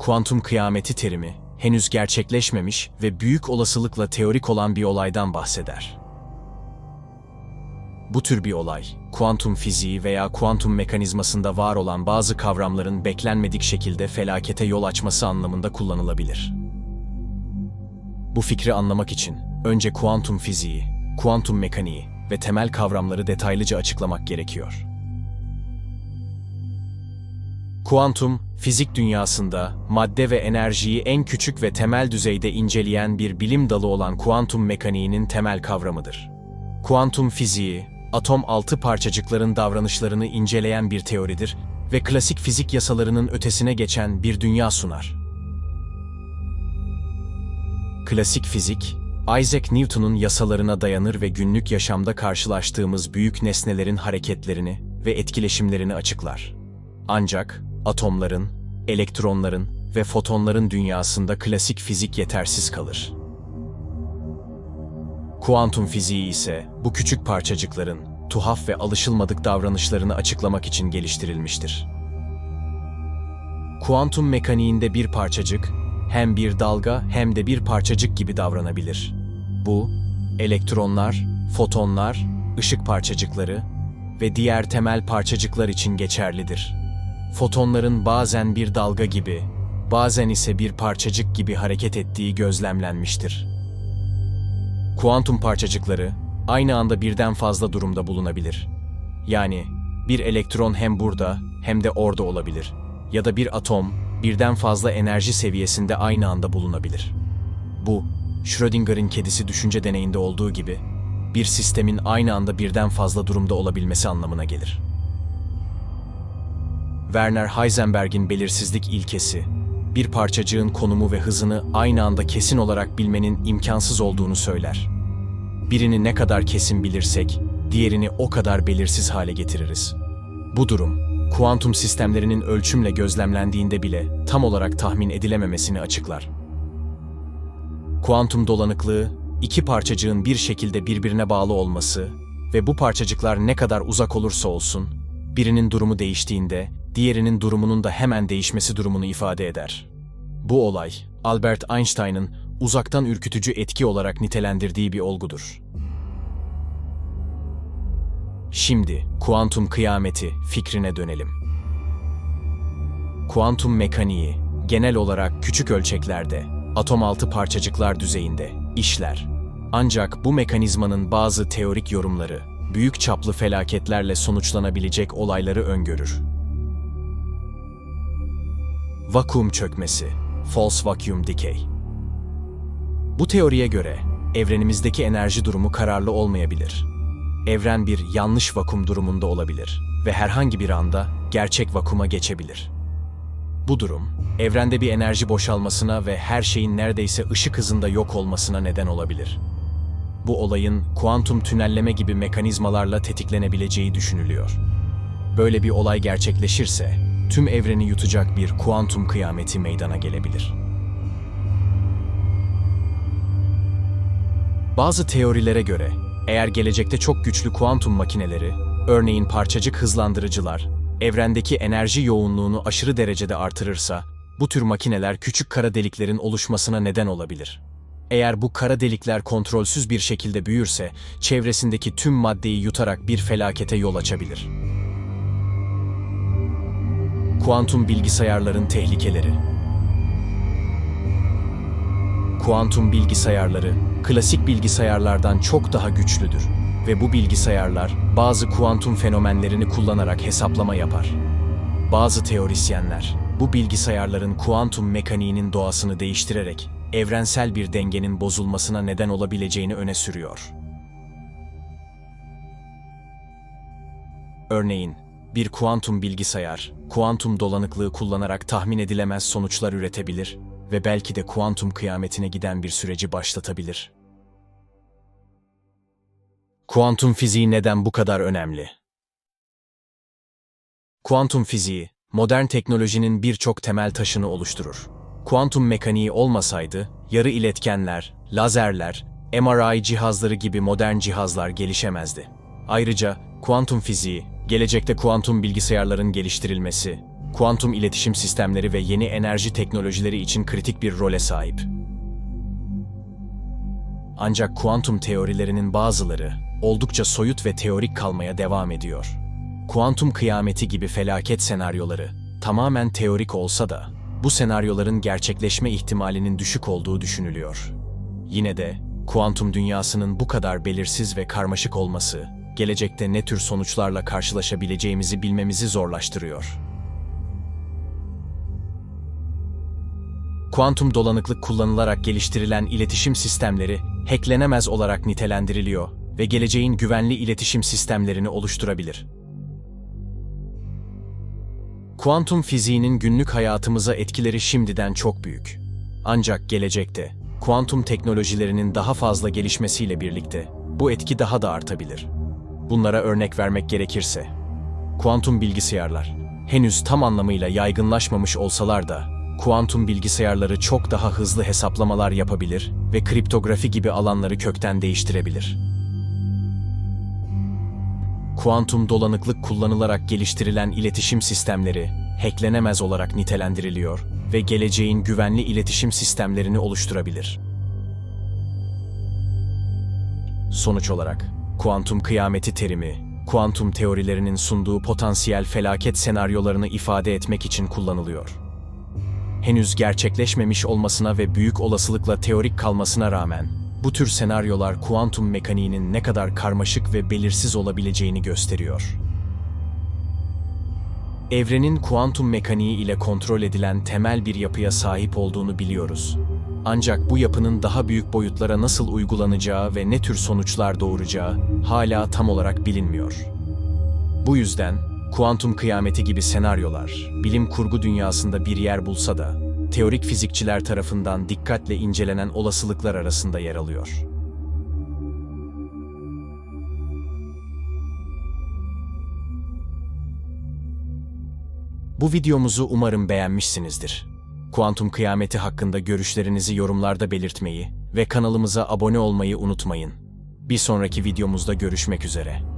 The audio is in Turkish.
kuantum kıyameti terimi henüz gerçekleşmemiş ve büyük olasılıkla teorik olan bir olaydan bahseder. Bu tür bir olay, kuantum fiziği veya kuantum mekanizmasında var olan bazı kavramların beklenmedik şekilde felakete yol açması anlamında kullanılabilir. Bu fikri anlamak için önce kuantum fiziği, kuantum mekaniği ve temel kavramları detaylıca açıklamak gerekiyor. Kuantum, fizik dünyasında madde ve enerjiyi en küçük ve temel düzeyde inceleyen bir bilim dalı olan kuantum mekaniğinin temel kavramıdır. Kuantum fiziği, atom altı parçacıkların davranışlarını inceleyen bir teoridir ve klasik fizik yasalarının ötesine geçen bir dünya sunar. Klasik fizik, Isaac Newton'un yasalarına dayanır ve günlük yaşamda karşılaştığımız büyük nesnelerin hareketlerini ve etkileşimlerini açıklar. Ancak atomların, elektronların ve fotonların dünyasında klasik fizik yetersiz kalır. Kuantum fiziği ise bu küçük parçacıkların tuhaf ve alışılmadık davranışlarını açıklamak için geliştirilmiştir. Kuantum mekaniğinde bir parçacık hem bir dalga hem de bir parçacık gibi davranabilir. Bu, elektronlar, fotonlar, ışık parçacıkları ve diğer temel parçacıklar için geçerlidir. Fotonların bazen bir dalga gibi, bazen ise bir parçacık gibi hareket ettiği gözlemlenmiştir. Kuantum parçacıkları aynı anda birden fazla durumda bulunabilir. Yani bir elektron hem burada hem de orada olabilir. Ya da bir atom birden fazla enerji seviyesinde aynı anda bulunabilir. Bu, Schrödinger'in kedisi düşünce deneyinde olduğu gibi, bir sistemin aynı anda birden fazla durumda olabilmesi anlamına gelir. Werner Heisenberg'in belirsizlik ilkesi, bir parçacığın konumu ve hızını aynı anda kesin olarak bilmenin imkansız olduğunu söyler. Birini ne kadar kesin bilirsek, diğerini o kadar belirsiz hale getiririz. Bu durum, kuantum sistemlerinin ölçümle gözlemlendiğinde bile tam olarak tahmin edilememesini açıklar. Kuantum dolanıklığı, iki parçacığın bir şekilde birbirine bağlı olması ve bu parçacıklar ne kadar uzak olursa olsun, birinin durumu değiştiğinde diğerinin durumunun da hemen değişmesi durumunu ifade eder. Bu olay, Albert Einstein'ın uzaktan ürkütücü etki olarak nitelendirdiği bir olgudur. Şimdi kuantum kıyameti fikrine dönelim. Kuantum mekaniği genel olarak küçük ölçeklerde, atom altı parçacıklar düzeyinde işler. Ancak bu mekanizmanın bazı teorik yorumları büyük çaplı felaketlerle sonuçlanabilecek olayları öngörür. Vakum çökmesi, false vacuum decay. Bu teoriye göre evrenimizdeki enerji durumu kararlı olmayabilir. Evren bir yanlış vakum durumunda olabilir ve herhangi bir anda gerçek vakuma geçebilir. Bu durum, evrende bir enerji boşalmasına ve her şeyin neredeyse ışık hızında yok olmasına neden olabilir. Bu olayın kuantum tünelleme gibi mekanizmalarla tetiklenebileceği düşünülüyor. Böyle bir olay gerçekleşirse, tüm evreni yutacak bir kuantum kıyameti meydana gelebilir. Bazı teorilere göre, eğer gelecekte çok güçlü kuantum makineleri, örneğin parçacık hızlandırıcılar, evrendeki enerji yoğunluğunu aşırı derecede artırırsa, bu tür makineler küçük kara deliklerin oluşmasına neden olabilir. Eğer bu kara delikler kontrolsüz bir şekilde büyürse, çevresindeki tüm maddeyi yutarak bir felakete yol açabilir. Kuantum bilgisayarların tehlikeleri Kuantum bilgisayarları, klasik bilgisayarlardan çok daha güçlüdür ve bu bilgisayarlar bazı kuantum fenomenlerini kullanarak hesaplama yapar. Bazı teorisyenler, bu bilgisayarların kuantum mekaniğinin doğasını değiştirerek evrensel bir dengenin bozulmasına neden olabileceğini öne sürüyor. Örneğin, bir kuantum bilgisayar, kuantum dolanıklığı kullanarak tahmin edilemez sonuçlar üretebilir ve belki de kuantum kıyametine giden bir süreci başlatabilir. Kuantum fiziği neden bu kadar önemli? Kuantum fiziği, modern teknolojinin birçok temel taşını oluşturur. Kuantum mekaniği olmasaydı, yarı iletkenler, lazerler, MRI cihazları gibi modern cihazlar gelişemezdi. Ayrıca kuantum fiziği, gelecekte kuantum bilgisayarların geliştirilmesi kuantum iletişim sistemleri ve yeni enerji teknolojileri için kritik bir role sahip. Ancak kuantum teorilerinin bazıları oldukça soyut ve teorik kalmaya devam ediyor. Kuantum kıyameti gibi felaket senaryoları tamamen teorik olsa da bu senaryoların gerçekleşme ihtimalinin düşük olduğu düşünülüyor. Yine de kuantum dünyasının bu kadar belirsiz ve karmaşık olması gelecekte ne tür sonuçlarla karşılaşabileceğimizi bilmemizi zorlaştırıyor. Kuantum dolanıklık kullanılarak geliştirilen iletişim sistemleri hacklenemez olarak nitelendiriliyor ve geleceğin güvenli iletişim sistemlerini oluşturabilir. Kuantum fiziğinin günlük hayatımıza etkileri şimdiden çok büyük. Ancak gelecekte kuantum teknolojilerinin daha fazla gelişmesiyle birlikte bu etki daha da artabilir. Bunlara örnek vermek gerekirse, kuantum bilgisayarlar henüz tam anlamıyla yaygınlaşmamış olsalar da kuantum bilgisayarları çok daha hızlı hesaplamalar yapabilir ve kriptografi gibi alanları kökten değiştirebilir. Kuantum dolanıklık kullanılarak geliştirilen iletişim sistemleri hacklenemez olarak nitelendiriliyor ve geleceğin güvenli iletişim sistemlerini oluşturabilir. Sonuç olarak, kuantum kıyameti terimi, kuantum teorilerinin sunduğu potansiyel felaket senaryolarını ifade etmek için kullanılıyor. Henüz gerçekleşmemiş olmasına ve büyük olasılıkla teorik kalmasına rağmen, bu tür senaryolar kuantum mekaniğinin ne kadar karmaşık ve belirsiz olabileceğini gösteriyor. Evrenin kuantum mekaniği ile kontrol edilen temel bir yapıya sahip olduğunu biliyoruz. Ancak bu yapının daha büyük boyutlara nasıl uygulanacağı ve ne tür sonuçlar doğuracağı hala tam olarak bilinmiyor. Bu yüzden kuantum kıyameti gibi senaryolar bilim kurgu dünyasında bir yer bulsa da teorik fizikçiler tarafından dikkatle incelenen olasılıklar arasında yer alıyor. Bu videomuzu umarım beğenmişsinizdir. Kuantum kıyameti hakkında görüşlerinizi yorumlarda belirtmeyi ve kanalımıza abone olmayı unutmayın. Bir sonraki videomuzda görüşmek üzere.